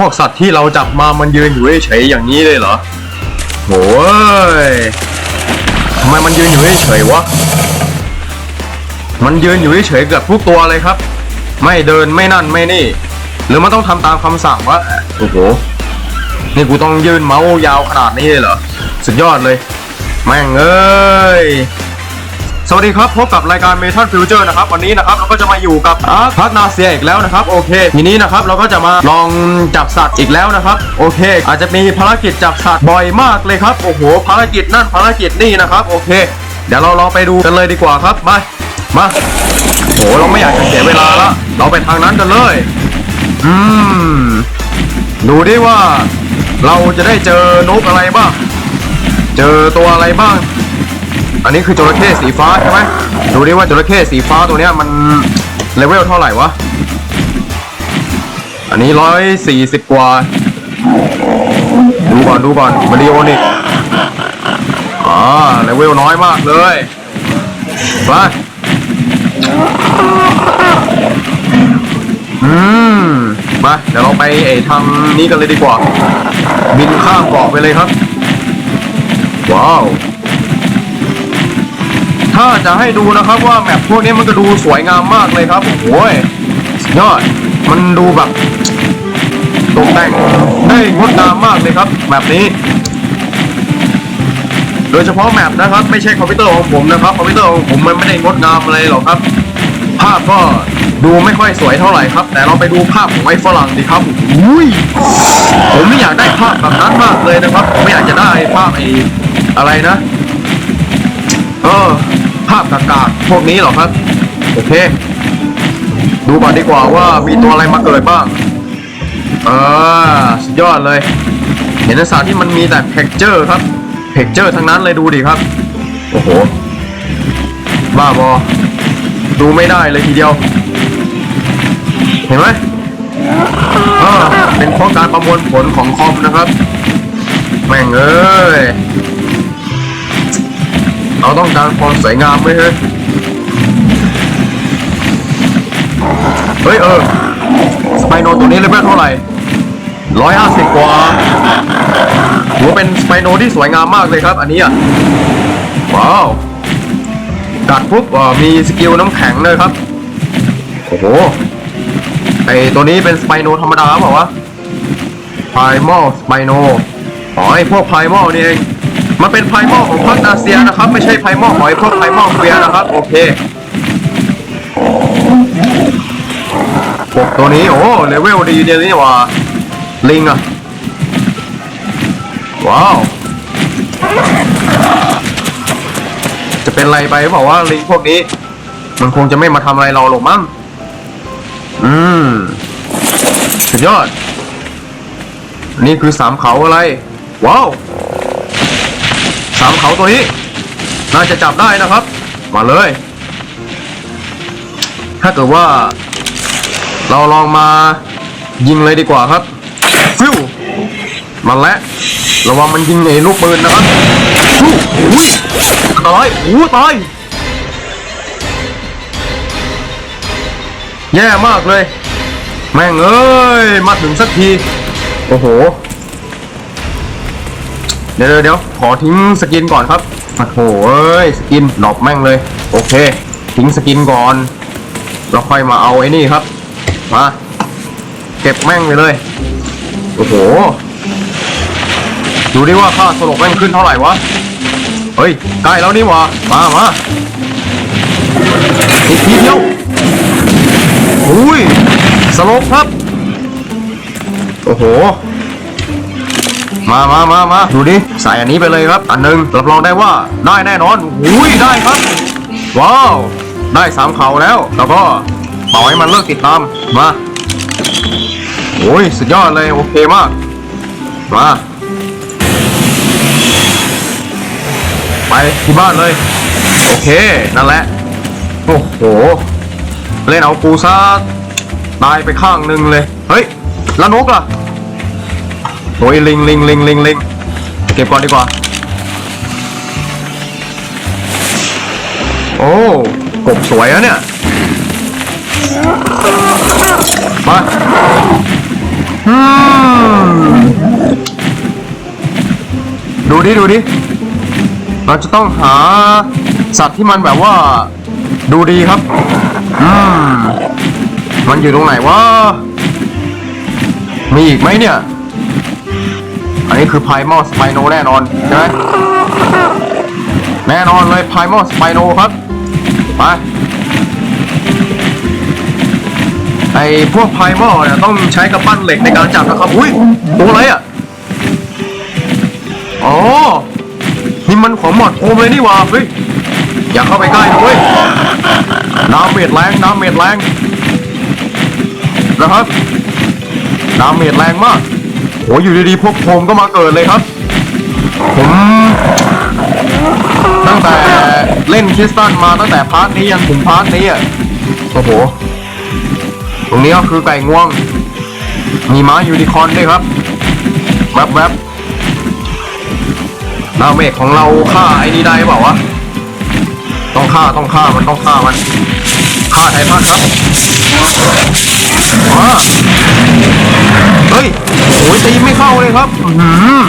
พวกสัตว์ที่เราจับมามันยืนอยู่เฉยอย่างนี้เลยเหรอโอ้ยทำไมมันยืนอยู่เฉยวะ มันยืนอยู่เฉยเกือบทุกตัวเลยครับ ไม่เดินไม่นั่นไม่นี่ หรือมันต้องทำตามคำสั่งวะ โอ้โห นี่กูต้องยืนเมาส์ยาวขนาดนี้เลยเหรอ สุดยอดเลย แม่งเอ้ย สวัสดีครับ พบกับรายการ Metal Future นะครับ วันนี้นะครับเราก็จะมาอยู่กับอาร์พักนาเซียอีกแล้วนะครับ โอเคทีนี้นะครับเราก็จะมาลองจับสัตว์อีกแล้วนะครับ โอเค อาจจะมีภารกิจจับสัตว์บ่อยมากเลยครับ โอ้โห ภารกิจนั่นภารกิจนี่นะครับ โอเค เดี๋ยวเราลองไปดูกันเลยดีกว่าครับ มา มาโหเราไม่อยากจะเสียเวลาละ เราไปทางนั้นกันเลย อืม ดูดิว่า เราจะได้เจอนกอะไรบ้าง เจอตัวอะไรบ้าง อันนี้คือจระเข้สีฟ้าใช่ไหมดูดิว่าจระเข้สีฟ้าตัวเนี้ยมันเลเวลเท่าไหร่วะ อันนี้ร้อยสี่สิบกว่า ดูก่อนดูก่อนมาริโอนิกอ่าเลเวลน้อยมากเลยไปอืมมาเดี๋ยวเราไปไอ้ทางนี้กันเลยดีกว่า บินข้ามเกาะไปเลยครับ ว้าว ถ้าจะให้ดูนะครับว่าแมปพวกนี้มันก็ดูสวยงามมากเลยครับโอ้ยยอดมันดูแบบตกแต่งได้งดงามมากเลยครับแมปนี้ โดยเฉพาะแมปนะครับ ไม่ใช่คอมพิวเตอร์ของผมนะครับคอมพิวเตอร์ของผมมันไม่ได้งดงามอะไรหรอกครับ ภาพก็ดูไม่ค่อยสวยเท่าไหร่ครับ แต่เราไปดูภาพของไอ้ฝรั่งดีครับอุ้ยผมไม่อยากได้ภาพแบบนั้นมากเลยนะครับผมไม่อยากจะได้ภาพไอ้อะไรนะ เออ ภาพกากาพวกนี้เหรอครับ โอเค ดูก่อนดีกว่าว่ามีตัวอะไรมาเกิดบ้างเออสุดยอดเลย เห็นสารที่มันมีแต่เท็กเจอร์ครับเท็กเจอร์ทั้งนั้นเลยดูดิครับ โอ้โห บ้าบอ ดูไม่ได้เลยทีเดียว เห็นไหมเออเป็นเพราะการประมวลผลของคอมนะครับ แม่งเอ้ย เราต้องการความสวยงามไหมเฮ้ยเฮ้ยเออสไปโนตัวนี้เลเวลเท่าไหร่ร้อยห้าสิบกว่าถือว่าเป็นสไปโนที่สวยงามมากเลยครับ อันนี้อะว้าวกัดปุ๊บมีสกิลน้ำแข็งเลยครับ โอ้โห ไอตัวนี้เป็นสไปโนธรรมดาเปล่าวะไพมอลสไปโนอ๋อไอพวกไพมอลนี่เอง มันเป็นไพมอของพักอาเซียนะครับ ไม่ใช่ไพมอลของไอพวกไพมอเฟียนะครับ โอเคพวกตัวนี้ โอ้เลเวลดีเดียวนี่ว่าลิงอะว้าว จะเป็นไรไปหรือเปล่าว่าลิงพวกนี้ มันคงจะไม่มาทำอะไรเราหรอกมั้งอืมสุดยอด นี่คือสามเขาอะไร ว้าว สามเขาตัวนี้ น่าจะจับได้นะครับ มาเลย ถ้าเกิดว่า เราลองมายิงเลยดีกว่าครับฟิวมันและระวังมันยิงไอ้ลูกปืนนะครับฟิวอุ้ยตายอู้ตายแย่มากเลย แม่งเอ้ย มาถึงสักที โอ้โห เดี๋ยวเดี๋ยวขอทิ้งสกินก่อนครับโอ้โหเอ้ยสกินดรอปแม่งเลย โอเค ทิ้งสกินก่อนเราค่อยมาเอาไอ้นี่ครับ มาเก็บแม่งไปเลย โอ้โห ดูดิว่าค่าสลบแม่งขึ้นเท่าไหร่วะ เฮ้ยใกล้แล้วนี่หวะมามาอีกทีเดียวอุ้ยสลบครับ โอ้โห มามามามาดูดิใส่อันนี้ไปเลยครับ อันหนึ่งรับรองได้ว่าได้แน่นอนอุ้ยได้ครับ ว้าว ได้สามเขาแล้ว แล้วก็ปล่อยให้มันเลิกติดตาม มาโอ้ยสุดยอดเลยโอเคมาก มาไปที่บ้านเลย โอเค นั่นแหละ โอ้โห เล่นเอากูซะตายไปข้างหนึ่งเลย เฮ้ย แล้วนกล่ะ โอ้ยลิงลิงลิงลิงลิงเก็บก่อนดีกว่า โอ้กบสวยอะเนี่ย มาอืมดูดิดูดิ เราจะต้องหาสัตว์ที่มันแบบว่า ดูดีครับอืมมันอยู่ตรงไหนวะมีอีกไหมเนี่ย อันนี้คือไพมอสไปโนแน่นอนใช่ไหมแน่นอนเลยไพมอสไปโนครับไปไอพวกไพมอเนี่ยต้องใช้กระปั้นเหล็กในการจับนะครับ อุ้ยตัวอะไรอะอ๋อนี่มันของหมอดโอมเลยนี่หว่าเฮ้ยอย่าเข้าไปใกล้นะเว้ยน้ำเม็ดแรงน้ำเม็ดแรงนะครับน้ำเม็ดแรงมาก หอยู่ดีๆพวกผมก็มาเกิดเลยครับ ผมตั้งแต่เล่นคริสตันมาตั้งแต่พาร์ทนี้ยันถึงพาร์ทนี้อะโอ้โห ตรงนี้ก็คือไก่งวง มีม้ายูนิคอนด้วยครับแวบๆบดาวเมกของเราฆ่าไอ้นี่ได้เปล่าวะ ต้องฆ่าต้องฆ่ามันต้องฆ่ามัน ฆ่าไททันครับมาเฮ้ยโอ้ยตีไม่เข้าเลยครับหือ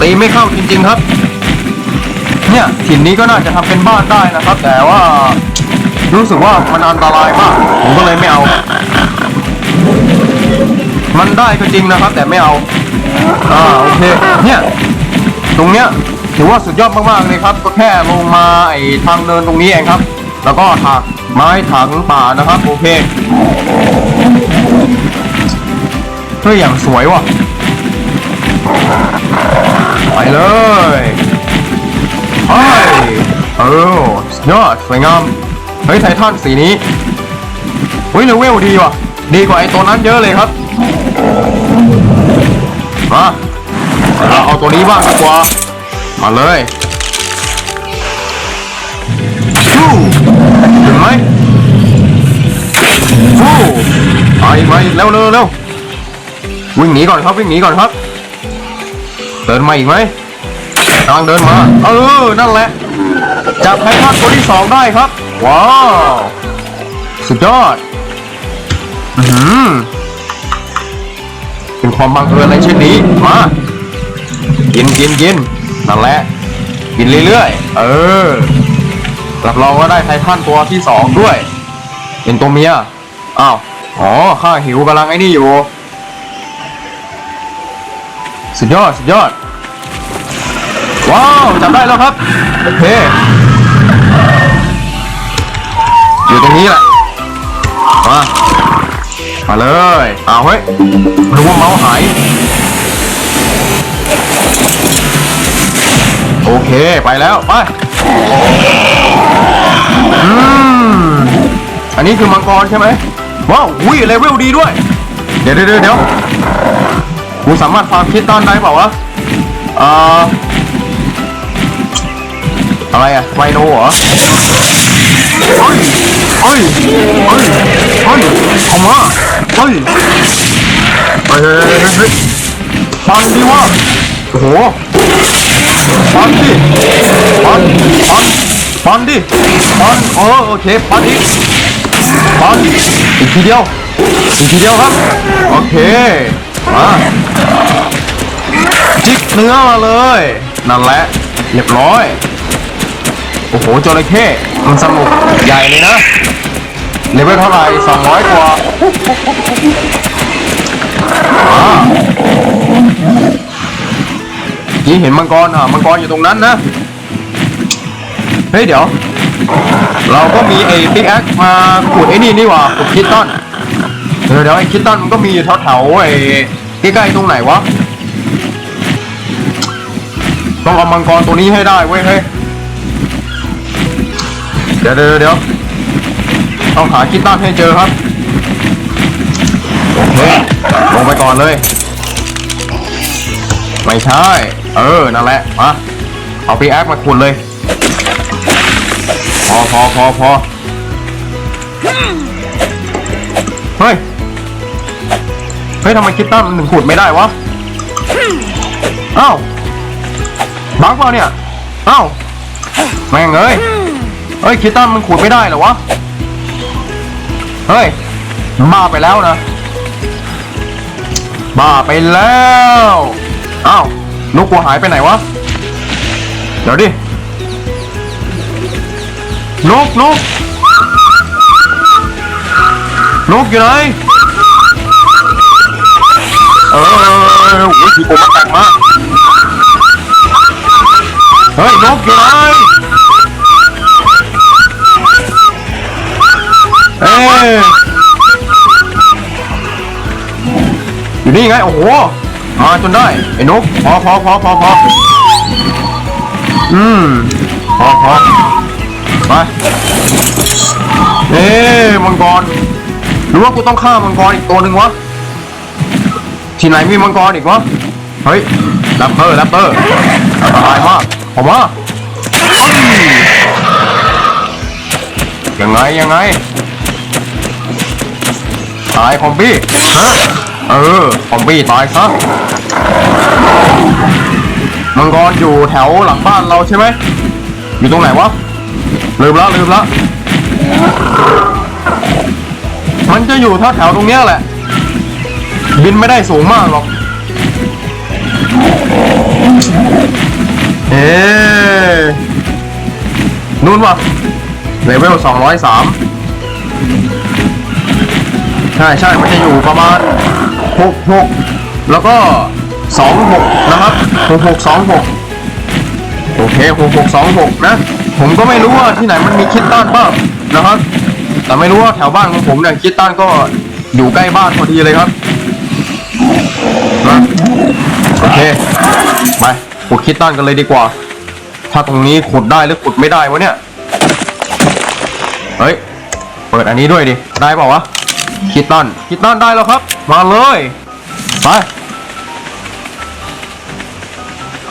ตีไม่เข้าจริง ๆครับ เนี่ยถิ่นนี้ก็น่าจะทำเป็นบ้านได้นะครับ แต่ว่ารู้สึกว่ามันอันตรายมากผมก็เลยไม่เอา มันได้ก็จริงนะครับ แต่ไม่เอาอ่าโอเคเนี่ยตรงเนี้ยถือว่าสุดยอดมากๆเลยครับ ก็แค่ลงมาไอ้ทางเดินตรงนี้เองครับ แล้วก็ถากไม้ถางป่านะครับ โอเคเฮ้ยอย่างสวยว่ะ ไปเลยเฮ้ยเออยอดสวยงาม เฮ้ยไททันสีนี้เฮ้ยเลเวลดีว่ะ ดีกว่าไอ้ตัวนั้นเยอะเลยครับมาเราเอาตัวนี้บ้างดีกว่า มาเลย ฟูถึงไหมฟูไปไปเร็วเร็วเร็ววิ่งหนีก่อนครับวิ่งหนีก่อนครับ เดินมาอีกไหมกำลังเดินมาเออนั่นแหละจับไททันตัวที่สองได้ครับ ว้าวสุดยอดอือหือเป็นความบังเอิญอะไรเช่นนี้มากินกินกินนั่นแหละกินเรื่อยๆ เออ รับรองว่าได้ไททันตัวที่สองด้วย เป็นตัวเมีย อ้าว อ๋อ ข้าหิวกำลังไอ้นี่อยู่ สุดยอด สุดยอด ว้าว จับได้แล้วครับ โอเค อยู่ตรงนี้แหละ มา มาเลย เอาเฮ้ยรู้ว่าเมาส์หาย โอเค ไปแล้ว ไป อืมอันนี้คือมังกรใช่ไหมว้าวอุ้ยเลเวลดีด้วย เดี๋ยวเดี๋ยวเดี๋ยวกูสามารถฟาร์มคิดตันได้เปล่าวะเอ่ออะไรอะไวโนเหรอเฮ้ยเฮ้ยเฮ้ยเฮ้ยเอามาเฮ้ยเฮ้ยเฮ้ยเฮ้ยเฮ้ยฟันดิวะโอ้โหฟันดิฟันฟัน ฟันดิฟันเออโอเคฟันอีกฟันอีกทีเดียวอีกทีเดียวครับ โอเคมาจิกเนื้อมาเลย นั่นแหละเรียบร้อย โอ้โหจระเข้มันสนุกใหญ่เลยนะเลเวลเท่าไหร่สองร้อยกว่าอ่านี่เห็นมังกรอะมังกรอยู่ตรงนั้นนะ เฮ้ยเดี๋ยว เราก็มีไอ้ปิกแอคมาขุดไอ้นี่นี่หว่าขุดคิตตันเดี๋ยวเดี๋ยวไอ้คิตตันมันก็มีอยู่แถวๆไอ้ใกล้ๆตรงไหนวะต้องเอามังกรตัวนี้ให้ได้เว้ยเฮ้ยเดี๋ยวเดี๋ยวเดี๋ยวต้องหาคิตตันให้เจอครับโอเคลงไปก่อนเลย ไม่ใช่ เออ นั่นแหละ มา เอาพีแอคมาขุดเลย อพอพอพอเฮ้ย เฮ้ยทำไมคิตตันมันถึงขุดไม่ได้วะ อ้าวบังเปล่าเนี่ย อ้าวแม่งเอ้ย เฮ้ยคิตตันมันขุดไม่ได้เหรอวะ เฮ้ยมันบ้าไปแล้วนะบ้าไปแล้ว อ้าวนุกกูหายไปไหนวะ เดี๋ยวดิ นกนกนกอยู่ไหนเออโอ้ยผีโกมาแต่งมาเฮ้ยนกอยู่ไหนเอ้ยอยู่นี่ไงโอ้โหมาจนได้ไอ้นกพอพอพอพอพออืมพอพอ ไปเอ๊ะมังกรหรือว่ากูต้องฆ่ามังกรอีกตัวหนึ่งวะที่ไหนมีมังกรอีกวะเฮ้ยแรปเตอร์แรปเตอร์อันตรายมากผมว่ายังไงยังไงตายคอมบี้ฮะเออคอมบี้ตายซะมังกรอยู่แถวหลังบ้านเราใช่ไหมอยู่ตรงไหนวะ ลืมละลืมละมันจะอยู่ท่าแถวตรงเนี้ยแหละ บินไม่ได้สูงมากหรอก เอ๊ะนู่นวะเลเวล203ใช่ใช่มันจะอยู่ประมาณ66แล้วก็26นะครับ6626โอเค6626นะ ผมก็ไม่รู้ว่าที่ไหนมันมีคิดตันบ้างนะครับ แต่ไม่รู้ว่าแถวบ้านของผมเนี่ยคิดตันก็อยู่ใกล้บ้านพอดีเลยครับนะโอเคไปขุดคิดตันกันเลยดีกว่า ถ้าตรงนี้ขุดได้หรือขุดไม่ได้วะเนี่ยเฮ้ยเปิดอันนี้ด้วยดิได้เปล่าวะคิดตันคิดตันได้แล้วครับ มาเลยไป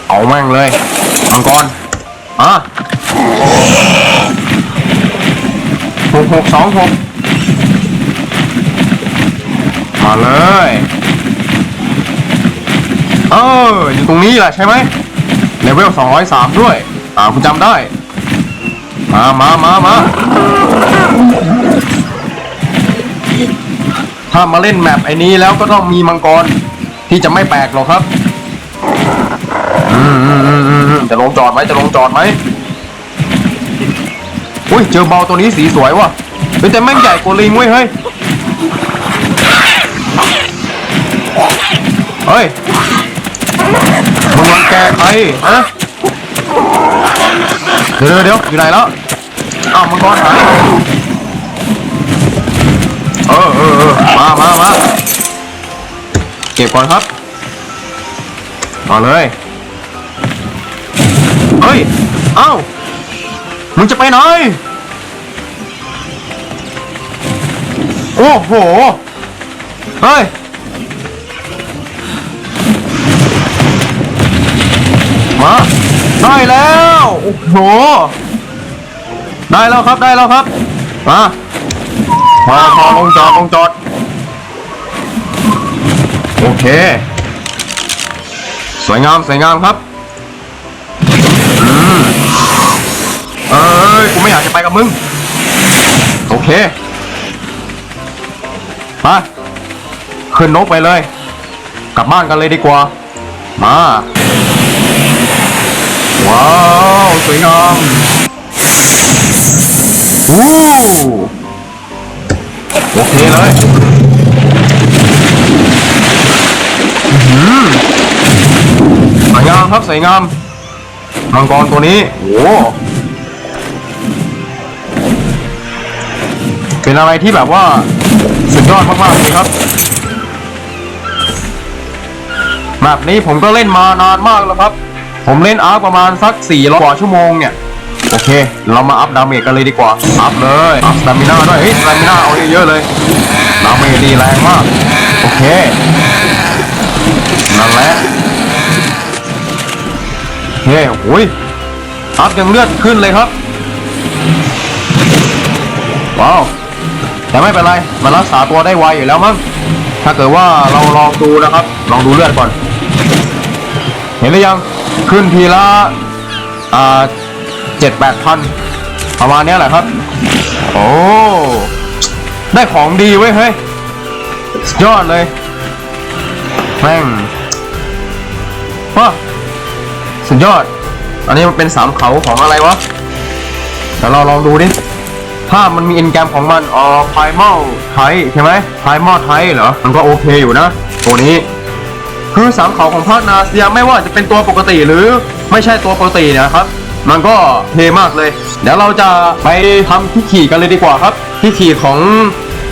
เอาแม่งเลยมังกรอะ หกหกสองหกมาเลยเอออยู่ตรงนี้แหละใช่ไหมเลเวล203ด้วย อ่าคุณจำได้ มามามามาถ้ามาเล่นแมปไอ้นี้แล้วก็ต้องมีมังกรที่จะไม่แปลกหรอกครับอืมอืมอืมอืมจะลงจอดไหมจะลงจอดไหม อุ้ยเจอเบาตัวนี้สีสวยว่ะเฮ้ยแต่แม่งใหญ่กว่าลิงเว้ยเฮ้ยเฮ้ยมึงรังแกใครฮะเดี๋ยวเดี๋ยวอยู่ไหนแล้วอ้าวมังกรหายเออเออเออมามามาเก็บก่อนครับมาเลย เฮ้ย เอ้า มึงจะไปไหน โอ้โห เฮ้ย มาได้แล้ว โอ้โห ได้แล้วครับ ได้แล้วครับ มาพอพอลงจอดลงจอด โอเค สวยงาม สวยงามครับ เอ้ยกูไม่อยากจะไปกับมึง โอเค มาขึ้นนกไปเลย กลับบ้านกันเลยดีกว่า มา ว้าว สวยงามอู้โอเคเลยสวยงามครับสวยงามมังกรตัวนี้ โอ้ เป็นอะไรที่แบบว่าสุดยอดมากๆเลยครับแบบนี้ผมก็เล่นมานานมากแล้วครับ ผมเล่นอาร์ประมาณสัก4ร้อยกว่าชั่วโมงเนี่ยโอเค เรามาอัพดาเมจกันเลยดีกว่า อัพเลย อัพสตามิน่าด้วย เฮ้ยสตามิน่าเอาเยอะๆเลย ดาเมจดีแรงมาก โอเค นั่นแหละเฮ้ยโอ้ย อัพยังเลือดขึ้นเลยครับ ว้าว แต่ไม่เป็นไร มันรักษาตัวได้ไวอยู่แล้วมั้ง ถ้าเกิดว่าเราลองดูนะครับ ลองดูเลือดก่อน เห็นหรือยัง ขึ้นทีละอ่าเจ็ดแปดพันประมาณนี้แหละครับ โอ้ ได้ของดีเว้ยเฮ้ยสุดยอดเลย แม่งว้าสุดยอด อันนี้มันเป็นสามเขาของอะไรวะเดี๋ยวเราลองดูดิ ถ้ามันมีอินแกรมของมันอ๋อไพมอลไทใช่ไหมไพมอลไทเหรอ มันก็โอเคอยู่นะ ตัวนี้ คือสามเขาของภาคนาเซียไม่ว่าจะเป็นตัวปกติหรือไม่ใช่ตัวปกติเนะครับ มันก็เทมากเลย เดี๋ยวเราจะไปทำที่ขี่กันเลยดีกว่าครับ ที่ขี่ของ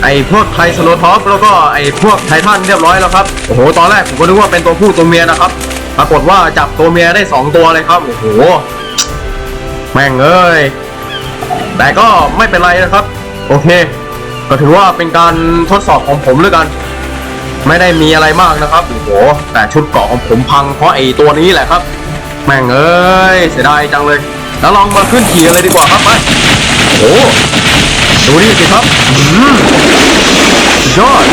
ไอ้พวกไทสโลท็อปแล้วก็ไอ้พวกไททันเรียบร้อยแล้วครับ โอ้โห ตอนแรกผมก็นึกว่าเป็นตัวผู้ตัวเมียนะครับ ปรากฏว่าจับตัวเมียได้สองตัวเลยครับ โอ้โห แม่งเอ้ย แต่ก็ไม่เป็นไรนะครับ โอเค ก็ถือว่าเป็นการทดสอบของผมแล้วกัน ไม่ได้มีอะไรมากนะครับโอ้โหแต่ชุดเกราะของผมพังเพราะไอ้ตัวนี้แหละครับ แม่งเอ้ยเสียดายจังเลย แล้วลองมาขึ้นขี่กันเลยดีกว่าครับไปโอ้ดูนี่สิครับยอด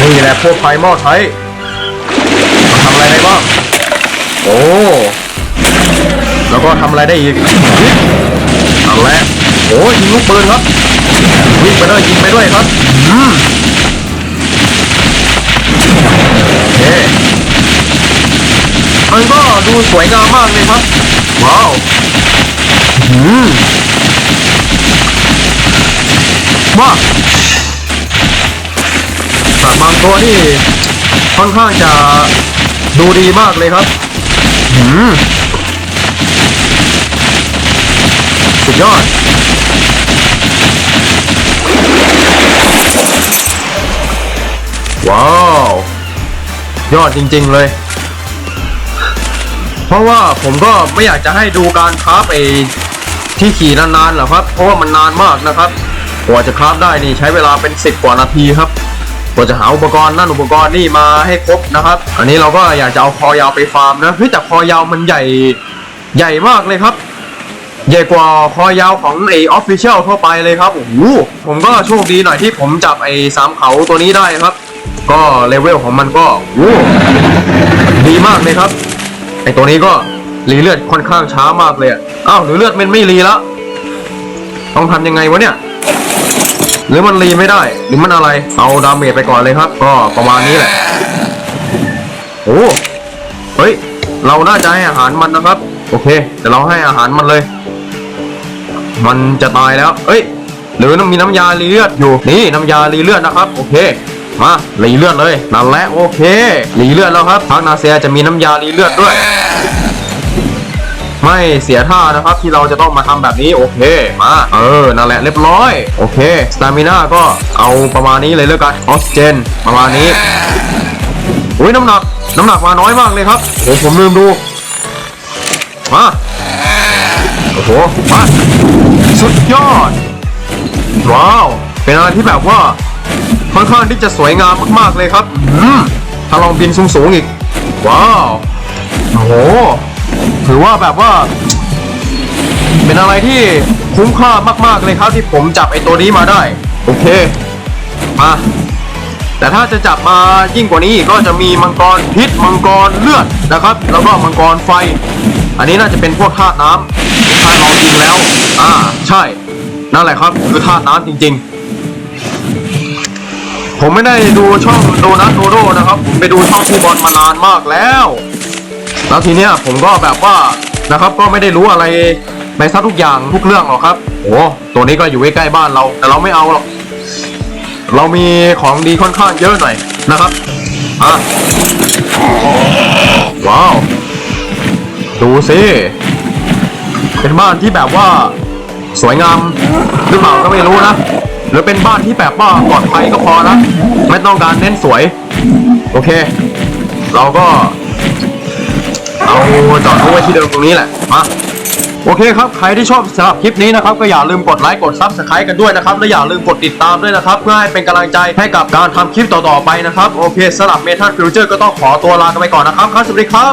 นี่แหละพวกไฟมอไทยมันทำอะไรได้บ้างโอ้แล้วก็ทำอะไรได้อีกเอาละ โอ้ยิงลูกปืนครับวิ่งไปด้วยยิงไปด้วยครับอืมโอเคมันก็ดูสวยงามมากเลยครับ ว้าวอืมว้าสัตว์บางตัวนี่ค่อนข้างจะดูดีมากเลยครับอืมสุดยอด ว้าว ยอดจริง ๆเลย เพราะว่าผมก็ไม่อยากจะให้ดูการคราฟไอ้ที่ขี่นานๆหรอกครับ เพราะว่ามันนานมากนะครับกว่าจะคราฟได้นี่ใช้เวลาเป็น10กว่านาทีครับกว่าจะหาอุปกรณ์นั่นอุปกรณ์นี่มาให้ครบนะครับ อันนี้เราก็อยากจะเอาคอยาวไปฟาร์มนะเฮ้ยแต่คอยาวมันใหญ่ใหญ่มากเลยครับ ใหญ่กว่าคอยาวของไอออฟฟิเชียลทั่วไปเลยครับโอ้โหผมก็โชคดีหน่อยที่ผมจับไอสามเขาตัวนี้ได้ครับ ก็เลเวลของมันก็โอ้โหดีมากเลยครับไอตัวนี้ก็รีเลือดค่อนข้างช้ามากเลยอะอ้าวหรือเลือดมันไม่รีแล้วต้องทำยังไงวะเนี่ย หรือมันรีไม่ได้ หรือมันอะไร เอาดาเมจไปก่อนเลยครับ ก็ประมาณนี้แหละโอ้เฮ้ย เราน่าจะให้อาหารมันนะครับ โอเคเดี๋ยวเราให้อาหารมันเลย มันจะตายแล้ว เอ้ย หรือต้องมีน้ำยารีเลือดอยู่ นี่น้ำยารีเลือดนะครับ โอเค มารีเลือดเลยนั่นแหละโอเครีเลือดแล้วครับพักนาเซียจะมีน้ำยารีเลือดด้วย ไม่เสียท่านะครับที่เราจะต้องมาทำแบบนี้โอเคมาเออนั่นแหละเรียบร้อยโอเคสตามิน่าก็เอาประมาณนี้เลยแล้วกันออกซิเจนประมาณนี้อุ้ยน้ำหนักน้ำหนักมาน้อยมากเลยครับโอ้ผมลืมดูมาโอ้โหมาสุดยอดว้าวเป็นอะไรที่แบบว่า ค่อนข้างที่จะสวยงามมากๆเลยครับอืมถ้าลองบินสูงๆอีก ว้าว โอ้โห ถือว่าแบบว่า เป็นอะไรที่คุ้มค่ามากๆเลยครับที่ผมจับไอ้ตัวนี้มาได้ โอเค มาแต่ถ้าจะจับมายิ่งกว่านี้ก็จะมีมังกรพิษมังกรเลือดนะครับ แล้วก็มังกรไฟ อันนี้น่าจะเป็นพวกธาตุน้ำถ้าลองยิงแล้ว อ่า ใช่ นั่นแหละครับ คือธาตุน้ำจริง ๆ ผมไม่ได้ดูช่องโดนัทโดโดนะครับ ผมไปดูช่องผู้บอลมานานมากแล้ว แล้วทีเนี้ยผมก็แบบว่านะครับ ก็ไม่ได้รู้อะไรในซะทุกอย่างทุกเรื่องหรอกครับโอ้ตัวนี้ก็อยู่ใกล้ๆบ้านเรา แต่เราไม่เอาหรอกเรามีของดีค่อนข้างเยอะหน่อยนะครับอะว้าว ดูสิเป็นบ้านที่แบบว่า สวยงามหรือเปล่าก็ไม่รู้นะ หรือเป็นบ้านที่แบบว่าปลอดภัยก็พอนะไม่ต้องการเน้นสวย โอเค เราก็ เอาจอดรถไว้ที่เดิมตรงนี้แหละมาโอเคครับ ใครที่ชอบสำหรับคลิปนี้นะครับ ก็อย่าลืมกดไลค์กดซับสไครต์กันด้วยนะครับ และอย่าลืมกดติดตามด้วยนะครับ เพื่อให้เป็นกำลังใจให้กับการทำคลิปต่อๆไปนะครับ โอเคสำหรับเมทัลฟิวเจอร์ก็ต้องขอตัวลากันไปก่อนนะครับครับสวัสดีครับ